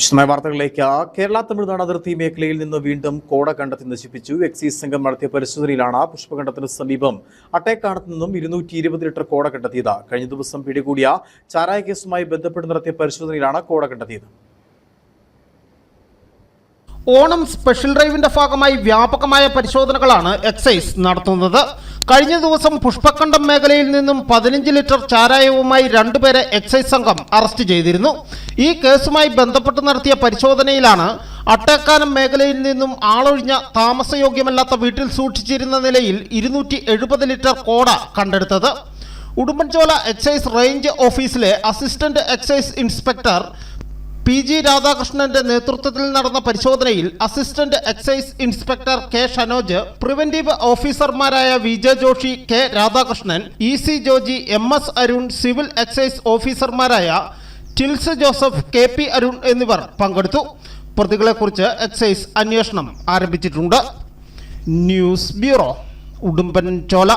വിശദമായ വാർത്തകളിലേക്ക്. കേരള തമിഴ്നാട് അതിർത്തി മേഖലയിൽ നിന്ന് വീണ്ടും കോട കണ്ടെത്തി നശിപ്പിച്ചു. എക്സൈസ് സംഘം നടത്തിയ പരിശോധനയിലാണ് പുഷ്പകണ്ഠത്തിന് സമീപം അട്ടേക്കാണത്ത് നിന്നും ഇരുന്നൂറ്റി ഇരുപത് ലിറ്റർ കോട കണ്ടെത്തിയത്. കഴിഞ്ഞ ദിവസം പിടികൂടിയ ചാരായ കേസുമായി ബന്ധപ്പെട്ട് നടത്തിയ പരിശോധനയിലാണ് കോട കണ്ടെത്തിയത്. ഓണം സ്പെഷ്യൽ ഡ്രൈവിന്റെ ഭാഗമായി വ്യാപകമായ പരിശോധനകളാണ് എക്സൈസ് നടത്തുന്നത്. കഴിഞ്ഞ ദിവസം പുഷ്പക്കണ്ടം മേഖലയിൽ നിന്നും പതിനഞ്ച് ലിറ്റർ ചാരായവുമായി രണ്ടുപേരെ എക്സൈസ് സംഘം അറസ്റ്റ് ചെയ്തിരുന്നു. ഈ കേസുമായി ബന്ധപ്പെട്ട് നടത്തിയ പരിശോധനയിലാണ് അട്ടേക്കാനം മേഖലയിൽ നിന്നും ആളൊഴിഞ്ഞ താമസയോഗ്യമല്ലാത്ത വീട്ടിൽ സൂക്ഷിച്ചിരുന്ന നിലയിൽ ഇരുന്നൂറ്റി എഴുപത് ലിറ്റർ കോട കണ്ടെടുത്തത്. ഉടുമ്പൻചോല എക്സൈസ് റേഞ്ച് ഓഫീസിലെ assistant excise inspector P G രാധാകൃഷ്ണന്റെ നേതൃത്വത്തിൽ നടന്ന പരിശോധനയിൽ assistant excise inspector K Shanoj preventive ഓഫീസർമാരായ V J Joshy K Radhakrishnan E C Joji M S Arun civil excise ഓഫീസർമാരായ Tils Joseph K P Arun എന്നിവർ പങ്കെടുത്തു. പ്രതികളെക്കുറിച്ച് എക്സൈസ് അന്വേഷണം ആരംഭിച്ചിട്ടുണ്ട്. News bureau Udumbanchola